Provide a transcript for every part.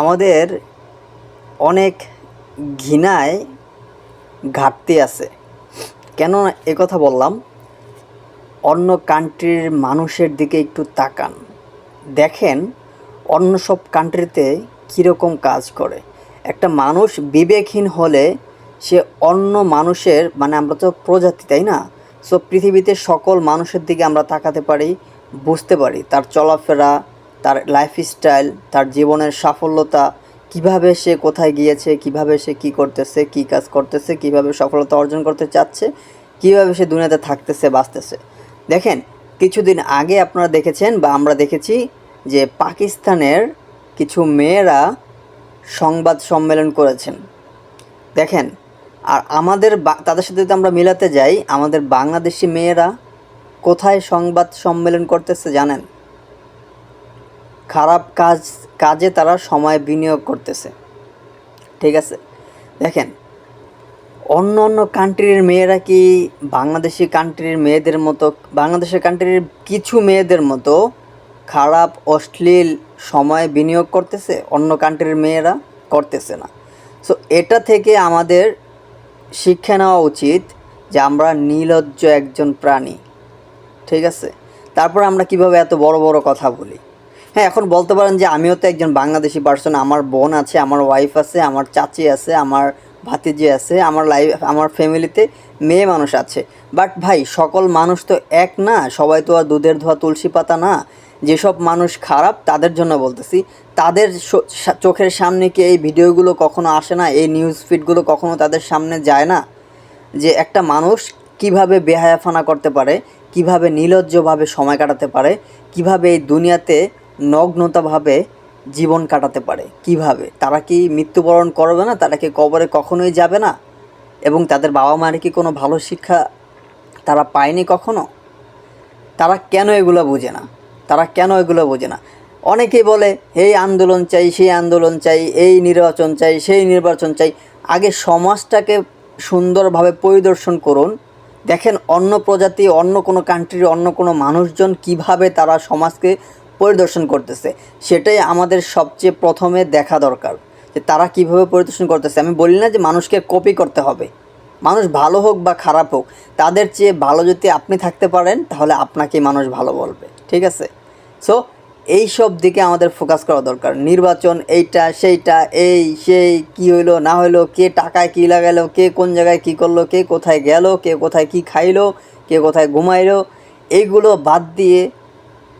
আমাদের অনেক ঘৃণায় ঘাটতি আছে। কেন কথা বললাম, অন্য কান্ট্রির মানুষের দিকে একটু তাকান। দেখেন, অন্য সব কান্ট্রিতে কীরকম কাজ করে। একটা মানুষ বিবেকহীন হলে সে অন্য মানুষের মানে আমরা তো প্রজাতি, তাই না? সো পৃথিবীতে সকল মানুষের দিকে আমরা তাকাতে পারি, বুঝতে পারি। তার চলাফেরা তার লাইফস্টাইল তার জীবনের সাফল্যতা, কীভাবে সে কোথায় গিয়েছে, কীভাবে সে কি করতেছে, কি কাজ করতেছে, কীভাবে সফলতা অর্জন করতে চাচ্ছে, কীভাবে সে দুনিয়াতে থাকতেছে, বাঁচতেছে। দেখেন, কিছুদিন আগে আপনারা দেখেছেন বা আমরা দেখেছি যে পাকিস্তানের কিছু মেয়েরা সংবাদ সম্মেলন করেছেন। দেখেন, আর আমাদের তাদের সাথে যদি আমরা মিলাতে যাই, আমাদের বাংলাদেশি মেয়েরা কোথায় সংবাদ সম্মেলন করতেছে জানেন? খারাপ কাজ, কাজে তারা সময় বিনিয়োগ করতেছে। ঠিক আছে? দেখেন, অন্য অন্য কান্ট্রির মেয়েরা কি বাংলাদেশি কান্ট্রির মেয়েদের মতো, বাংলাদেশের কান্ট্রির কিছু মেয়েদের মতো খারাপ, অশ্লীল সময় বিনিয়োগ করতেছে? অন্য কান্ট্রির মেয়েরা করতেছে না। সো এটা থেকে আমাদের শিক্ষা নেওয়া উচিত যে আমরা নির্লজ্জ একজন প্রাণী। ঠিক আছে? তারপর আমরা কীভাবে এত বড় বড় কথা বলি? হ্যাঁ এখন বলতে পারেন যে আমিও তো একজন বাংলাদেশি পার্সন আমার বোন আছে, আমার ওয়াইফ আছে, আমার চাচি আছে, আমার ভাতিজি আছে, আমার লাইফ আমার ফ্যামিলিতে মেয়ে মানুষ আছে। বাট ভাই, সকল মানুষ তো এক না, সবাই তো আর দুধের ধোয়া তুলসী পাতা না। যেসব মানুষ খারাপ, তাদের জন্য বলতেছি। তাদের চোখের সামনে কি এই ভিডিওগুলো কখনো আসে না, এই নিউজ ফিডগুলো কখনো তাদের সামনে যায় না? যে একটা মানুষ কীভাবে বেহায়াফানা করতে পারে, কীভাবে নির্লজ্জভাবে সময় কাটাতে পারে, কীভাবে এই দুনিয়াতে নগ্নতাভাবে জীবন কাটাতে পারে। কীভাবে? তারা কি মৃত্যুবরণ করবে না? তারা কি কবরে কখনোই যাবে না? এবং তাদের বাবা মায়ের কি কোনো ভালো শিক্ষা তারা পায়নি কখনো? তারা কেন এগুলো বোঝে না? তারা কেন এগুলো বোঝে না? অনেকেই বলে এই আন্দোলন চাই, সেই আন্দোলন চাই, এই নির্বাচন চাই, সেই নির্বাচন চাই। আগে সমাজটাকে সুন্দরভাবে পরিদর্শন করুন। দেখেন, অন্য প্রজাতি, অন্য কোনো কান্ট্রির অন্য কোনো মানুষজন কীভাবে তারা সমাজকে পরিদর্শন করতেছে। সেটাই আমাদের সবচেয়ে প্রথমে দেখা দরকার যে তারা কীভাবে পরিদর্শন করতেছে। আমি বলি না যে মানুষকে কপি করতে হবে। মানুষ ভালো হোক বা খারাপ হোক, তাদের চেয়ে ভালো যদি আপনি থাকতে পারেন, তাহলে আপনাকেই মানুষ ভালো বলবে। ঠিক আছে? সো এই সব দিকে আমাদের ফোকাস করা দরকার। নির্বাচন এইটা, সেইটা, এই, সেই, কি হইল, না হইল, কে টাকায় কী লাগালো, কে কোন জায়গায় কী করল, কে কোথায় গেল, কে কোথায় কী খাইলো, কে কোথায় ঘুমাইলো, এইগুলো বাদ দিয়ে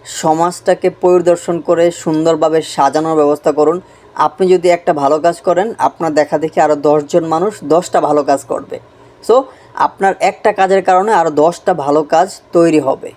সমাজটাকে পরিদর্শন করে সুন্দরভাবে সাজানোর ব্যবস্থা করুন। আপনি যদি একটা ভালো কাজ করেন, আপনার দেখা দেখি আরও দশজন মানুষ দশটা ভালো কাজ করবে। সো আপনার একটা কাজের কারণে আরও দশটা ভালো কাজ তৈরি হবে।